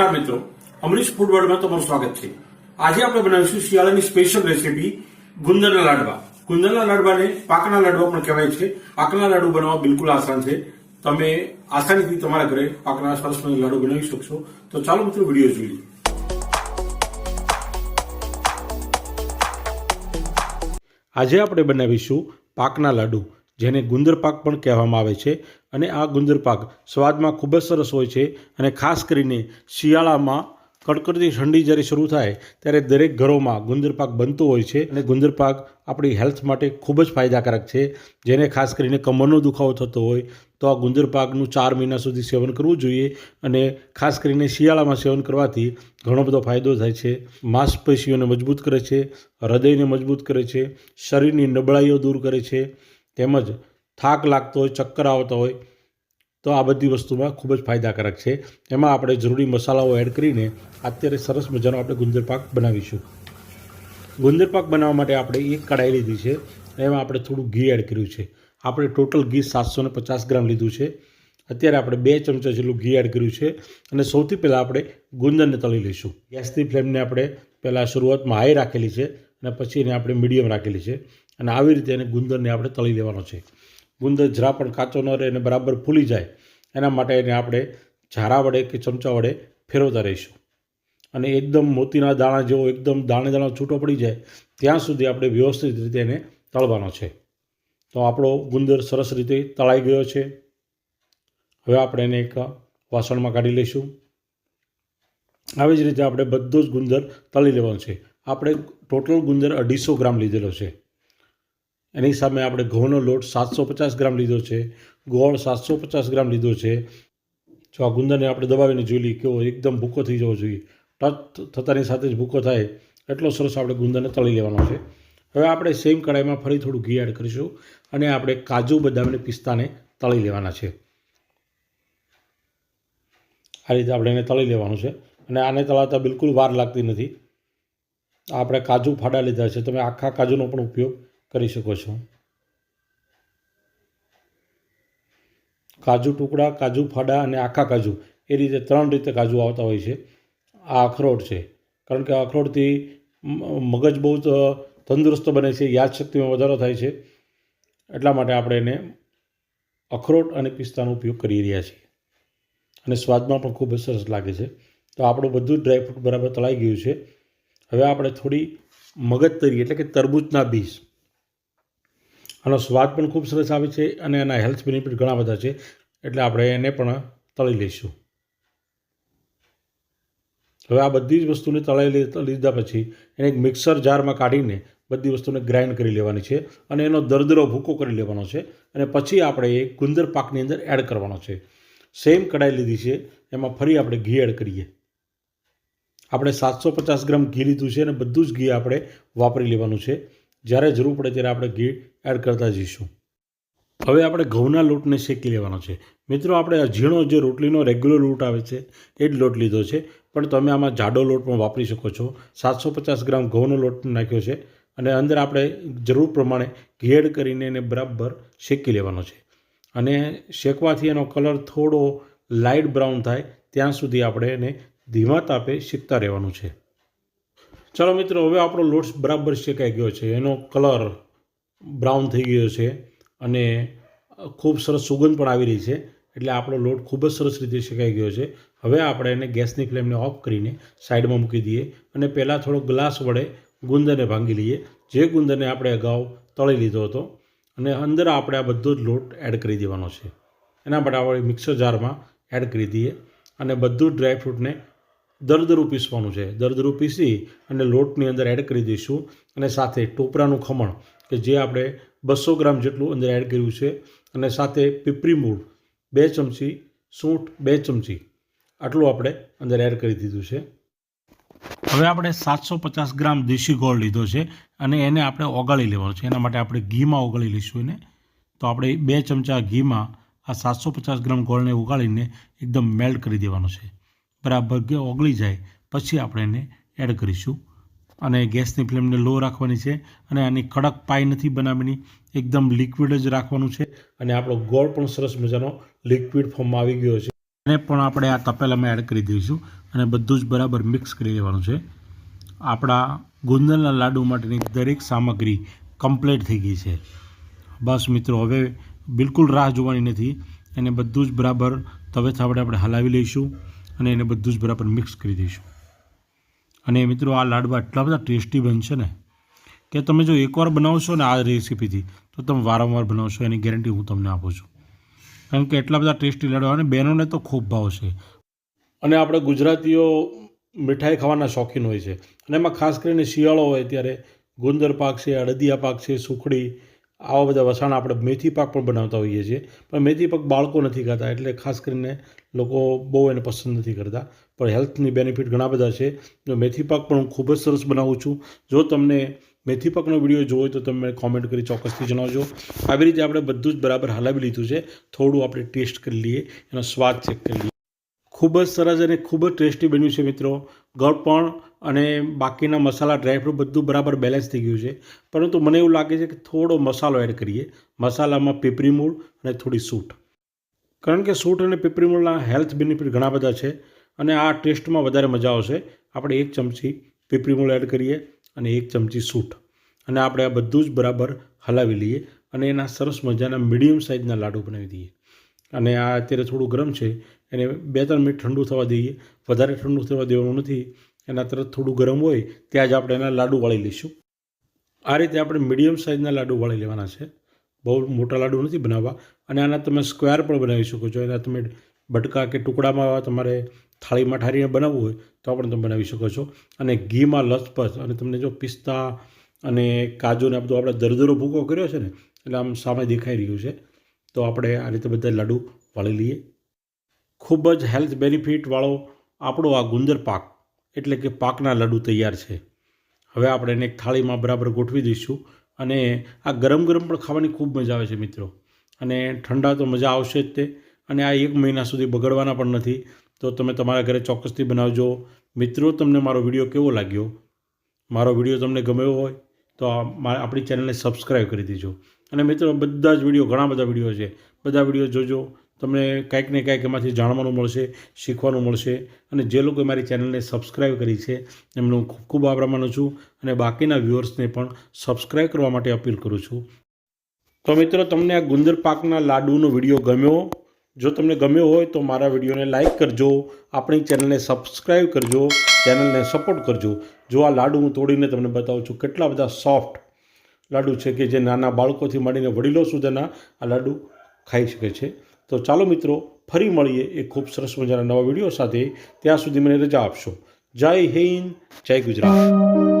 નમસ્કાર મિત્રો. અમરીશ ફૂડ વર્લ્ડમાં તમારું સ્વાગત છે. આજે આપણે બનાવીશું શિયાળાની સ્પેશિયલ રેસીપી ગુંદરના લાડવા. ગુંદરના લાડવાને પાકના લાડવા પણ કહેવાય છે. પાકના લાડુ બનાવવા બિલકુલ આસાન છે. તમે આસાનીથી તમારા ઘરે પાકના સરસ લાડુ બનાવી શકશો. તો ચાલો મિત્રો વીડિયો જોઈએ. આજે આપણે બનાવીશું પાકના લાડુ, જેને ગુંદર પાક પણ કહેવામાં આવે છે. અને આ ગુંદર પાક સ્વાદમાં ખૂબ જ સરસ હોય છે અને ખાસ કરીને શિયાળામાં કડકડતી ઠંડી જ્યારે શરૂ થાય ત્યારે દરેક ઘરોમાં ગુંદર પાક બનતો હોય છે અને ગુંદર પાક આપણી હેલ્થ માટે ખૂબ જ ફાયદાકારક છે. જેને ખાસ કરીને કમરનો દુખાવો થતો હોય તો આ ગુંદર પાકનું ચાર મહિના સુધી સેવન કરવું જોઈએ અને ખાસ કરીને શિયાળામાં સેવન કરવાથી ઘણો બધો ફાયદો થાય છે. માંસપેશીઓને મજબૂત કરે છે, હૃદયને મજબૂત કરે છે, શરીરની નબળાઈઓ દૂર કરે છે, તેમજ થાક લાગતો હોય, ચક્કર આવતા હોય, તો આ બધી વસ્તુમાં ખૂબ જ ફાયદાકારક છે. એમાં આપણે જરૂરી મસાલાઓ એડ કરીને અત્યારે સરસ મજાનો આપણે ગુંદર પાક બનાવીશું. ગુંદર પાક બનાવવા માટે આપણે એક કઢાઈ લીધી છે, એમાં આપણે થોડું ઘી એડ કર્યું છે. આપણે ટોટલ ઘી સાતસો ને પચાસ ગ્રામ લીધું છે. અત્યારે આપણે બે ચમચા જેટલું ઘી એડ કર્યું છે અને સૌથી પહેલાં આપણે ગુંદરને તળી લઈશું. ગેસની ફ્લેમને આપણે પહેલાં શરૂઆતમાં હાઈ રાખેલી છે અને પછી એને આપણે મીડિયમ રાખેલી છે અને આવી રીતે એને ગુંદરને આપણે તળી લેવાનો છે. ગુંદર જરા પણ કાચો ન રહે અને બરાબર ફૂલી જાય, એના માટે એને આપણે ઝારા વડે કે ચમચા વડે ફેરવતા રહીશું. અને એકદમ મોતીના દાણા જેવો, એકદમ દાણે દાણા છૂટો પડી જાય, ત્યાં સુધી આપણે વ્યવસ્થિત રીતે એને તળવાનો છે. તો આપણો ગુંદર સરસ રીતે તળાઈ ગયો છે. હવે આપણે એને એક વાસણમાં કાઢી લઈશું. આવી જ રીતે આપણે બધો જ ગુંદર તળી લેવાનો છે. આપણે ટોટલ ગુંદર અઢીસો ગ્રામ લીધેલો છે. એની સામે આપણે ઘઉંનો લોટ સાતસો પચાસ ગ્રામ લીધો છે, ગોળ સાતસો પચાસ ગ્રામ લીધો છે. જો આ ગુંદરને આપણે દબાવીને જોઈ લઈએ, કેવો એકદમ ભૂકો થઈ જવો જોઈએ. ટચ થતાની સાથે જ ભૂકો થાય, એટલો સરસ આપણે ગુંદરને તળી લેવાનો છે. હવે આપણે સેમ કઢાઈમાં ફરી થોડું ઘી એડ કરીશું અને આપણે કાજુ બદામ અને પિસ્તાને તળી લેવાના છે. આ રીતે આપણે એને તળી લેવાનું છે અને આને તળાતા બિલકુલ વાર લાગતી નથી. આપણે કાજુ ફાડા લીધા છે, તમે આખા કાજુનો પણ ઉપયોગ કરી શકો છો. કાજુ ટુકડા, કાજુ ફાડા અને આખા કાજુ, એ રીતે ત્રણ રીતે કાજુ આવતા હોય છે. આ અખરોટ છે. કારણ કે અખરોટથી મગજ બહુ તંદુરસ્ત બને છે, યાદશક્તિમાં વધારો થાય છે. એટલા માટે આપણે એને અખરોટ અને પિસ્તાનો ઉપયોગ કરી રહ્યા છીએ. અને સ્વાદમાં પણ ખૂબ જ સરસ લાગે છે. તો આપણું બધું જ ડ્રાયફ્રૂટ બરાબર તળાઈ ગયું છે. હવે આપણે થોડી મગજતરી એટલે કે તરબૂચના બીજ. આનો સ્વાદ પણ ખૂબ સરસ આવે છે અને એના હેલ્થ બેનિફિટ ઘણા બધા છે. એટલે આપણે એને પણ તળી લઈશું. હવે આ બધી જ વસ્તુને તળાઈ લીધા પછી એને એક મિક્સર જારમાં કાઢીને બધી વસ્તુને ગ્રાઇન્ડ કરી લેવાની છે અને એનો દરદરો ભૂકો કરી લેવાનો છે અને પછી આપણે એ ગુંદર પાકની અંદર એડ કરવાનો છે. સેમ કઢાઈ લીધી છે, એમાં ફરી આપણે ઘી એડ કરીએ. આપણે સાતસો પચાસ ગ્રામ ઘી લીધું છે અને બધું જ ઘી આપણે વાપરી લેવાનું છે. જ્યારે જરૂર પડે ત્યારે આપણે ઘી એડ કરતા જઈશું. હવે આપણે ઘઉંના લોટને શેકી લેવાનો છે. મિત્રો, આપણે ઝીણો જે રોટલીનો રેગ્યુલર લોટ આવે છે, એ જ લોટ લીધો છે. પણ તમે આમાં જાડો લોટ પણ વાપરી શકો છો. સાતસો પચાસ ગ્રામ ઘઉંનો લોટ નાખ્યો છે અને અંદર આપણે જરૂર પ્રમાણે ઘી એડ કરીને એને બરાબર શેકી લેવાનો છે. અને શેકવાથી એનો કલર થોડો લાઇટ બ્રાઉન થાય, ત્યાં સુધી આપણે એને ધીમા તાપે શેકતા રહેવાનું છે. ચાલો મિત્રો, હવે આપણો લોટ બરાબર શેકાઈ ગયો છે. એનો કલર બ્રાઉન થઈ ગયો છે અને ખૂબ સરસ સુગંધ પણ આવી રહી છે. એટલે આપણો લોટ ખૂબ જ સરસ રીતે શેકાઈ ગયો છે. હવે આપણે એને ગેસની ફ્લેમને ઓફ કરીને સાઈડમાં મૂકી દઈએ અને પહેલાં થોડો ગ્લાસ વડે ગુંદરને ભાંગી લઈએ. જે ગુંદરને આપણે અગાઉ તળી લીધો હતો અને અંદર આપણે આ બધો જ લોટ એડ કરી દેવાનો છે. એના માટે આપણે મિક્સર જારમાં એડ કરી દઈએ અને બધું ડ્રાયફ્રૂટને દરદરું પીસવાનું છે. દરદરું પીસી અને લોટની અંદર એડ કરી દઈશું. અને સાથે ટોપરાનું ખમણ, કે જે આપણે બસો ગ્રામ જેટલું અંદર એડ કર્યું છે. અને સાથે પીપરી મૂળ, બે ચમચી સૂંઠ, બે ચમચી. આટલું આપણે અંદર એડ કરી દીધું છે. હવે આપણે સાતસો પચાસ ગ્રામ દેશી ગોળ લીધો છે અને એને આપણે ઓગાળી લેવાનો છે. એના માટે આપણે ઘીમાં ઓગાળી લઈશું એને. તો આપણે બે ચમચા ઘીમાં આ સાતસો પચાસ ગ્રામ ગોળને ઓગાળીને એકદમ મેલ્ટ કરી દેવાનો છે. બરાબર ઓગળી જાય. પછી આપણે એને એડ કરીશું. અને ગેસની ફ્લેમને લો રાખવાની છે અને આની કડક પાઈ નથી બનાવવાની, એકદમ લિક્વિડ જ રાખવાનું છે. અને આપણો ગોળ પણ સરસ મજાનો લિક્વિડ ફોર્મમાં આવી ગયો છે. એને પણ આપણે આ તપેલામાં એડ કરી દઈશું અને બધું જ બરાબર મિક્સ કરી લેવાનું છે. આપણા ગુંદરના લાડુ માટેની દરેક સામગ્રી કમ્પ્લીટ થઈ ગઈ છે. બસ મિત્રો, હવે બિલકુલ રાહ જોવાની નથી. એને બધું જ બરાબર તવેથી આપણે આપણે હલાવી લઈશું. અને એને બધું જ બરાબર મિક્સ કરી દઈશું. અને મિત્રો આ લાડવા એટલા બધા ટેસ્ટી બનશે ને કે તમે જો એકવાર બનાવશો ને આ રેસીપીથી તો તમે વારંવાર બનાવશો, એની ગેરંટી હું તમને આપું છું. કારણ કે એટલા બધા ટેસ્ટી લાડવા અને બહેનોને તો ખૂબ ભાવશે અને આપણે ગુજરાતીઓ મીઠાઈ ખાવાના શોખીન હોય છે. અને એમાં ખાસ કરીને શિયાળો હોય ત્યારે ગુંદર પાક છે, અડદિયા પાક છે, સુખડી આવા બધા વસાણ આપણે મેથી પાક પણ બનાવતા હોઈએ છીએ. પણ મેથી પાક બાળકો નથી ખાતા, એટલે ખાસ કરીને લોકો બહુ એને પસંદ નથી કરતા. પણ હેલ્થની બેનિફિટ ઘણા બધા છે. જો મેથી પાક પણ હું ખૂબ જ સરસ બનાવું છું. જો તમને મેથી પાકનો વીડિયો જોવો હોય તો તમે કોમેન્ટ કરી ચોક્કસથી જણાવજો. આવી રીતે આપણે બધું જ બરાબર હલાવી લીધું છે. થોડું આપણે ટેસ્ટ કરી લઈએ, એનો સ્વાદ ચેક કરી લઈએ. ખૂબ જ સરસ અને ખૂબ જ ટેસ્ટી બન્યું છે મિત્રો. ગળપણ અને બાકીના મસાલા ડ્રાયફ્રૂટ બધું બરાબર બેલેન્સ થઈ ગયું છે. પરંતુ મને એવું લાગે છે કે થોડો મસાલો એડ કરીએ. મસાલામાં પીપરી મૂળ અને થોડી સૂટ કારણ કે સૂટ અને પીપરી મૂળના હેલ્થ બેનિફિટ ઘણા બધા છે અને આ ટેસ્ટમાં વધારે મજા આવશે. આપણે એક ચમચી પીપરી મૂળ એડ કરીએ અને એક ચમચી સૂટ અને આપણે આ બધું જ બરાબર હલાવી લઈએ અને એના સરસ મજાના મીડિયમ સાઇઝના લાડુ બનાવી દઈએ. અને આ અત્યારે થોડું ગરમ છે. એને બે ત્રણ મિનિટ ઠંડુ થવા દઈએ. વધારે ઠંડુ થવા દેવાનું નથી. એના તરત થોડું ગરમ હોય ત્યાં જ આપણે એના લાડુ વાળી લઈશું. આ રીતે આપણે મીડિયમ સાઇઝના લાડુ વાળી લેવાના છે. બહુ મોટા લાડુ નથી બનાવવા. અને આના તમે સ્ક્વેર પણ બનાવી શકો છો. એના તમે બટકા કે ટુકડામાં તમારે થાળીમાં ઠારીને બનાવવું હોય તો પણ તમે બનાવી શકો છો. અને ઘીમાં લથપથ અને તમને જો પિસ્તા અને કાજુને આ બધું આપણે દરદરો ભૂકો કર્યો છે ને, એટલે આમ સામે દેખાઈ રહ્યું છે, તો આપણે આ રીતે બધા લાડુ વાળી લઈએ. ખૂબ જ હેલ્થ બેનિફિટવાળો આપણો આ ગુંદર પાક. એટલે કે પાકના લાડુ તૈયાર છે. હવે આપણે એને એક થાળીમાં બરાબર ગોઠવી દઈશું અને આ ગરમ ગરમ પણ ખાવાની ખૂબ મજા આવે છે મિત્રો. અને ઠંડા તો મજા આવશે જ તે. અને આ એક મહિના સુધી બગડવાના પણ નથી. તો તમે તમારા ઘરે ચોક્કસથી બનાવજો. મિત્રો, તમને મારો વીડિયો કેવો લાગ્યો? મારો વીડિયો તમને ગમ્યો હોય તો આપણી ચેનલને સબસ્ક્રાઈબ કરી દેજો. અને મિત્રો, બધા જ વીડિયો, ઘણા બધા વીડિયો છે. બધા વીડિયો જોજો. તમને કાંઈક ને કાંઈક એમાંથી જાણવાનું મળશે, શીખવાનું મળશે અને જે લોકોએ મારી ચેનલને સબસ્ક્રાઈબ કરી છે, એમનો ખૂબ ખૂબ આભાર માનું છું અને બાકીના વ્યૂઅર્સને પણ સબસ્ક્રાઈબ કરવા માટે અપીલ કરું છું. તો મિત્રો, તમને આ ગુંદર પાકના લાડુનો વીડિયો ગમ્યો? જો તમને ગમ્યો હોય તો મારા વિડીયોને લાઇક કરજો, આપણી ચેનલને સબસ્ક્રાઈબ કરજો, ચેનલને સપોર્ટ કરજો. જો આ લાડુ હું તોડીને તમને બતાવું છું, કેટલા બધા સોફ્ટ લાડુ છે કે જે નાના બાળકોથી માંડીને વડીલો સુધીના આ લાડુ ખાઈ શકે છે. તો ચાલો મિત્રો, ફરી મળીએ એ ખૂબ સરસ મજાના નવા વીડિયો સાથે. ત્યાં સુધી મને રજા આપશો. જય હિન્દ, જય ગુજરાત.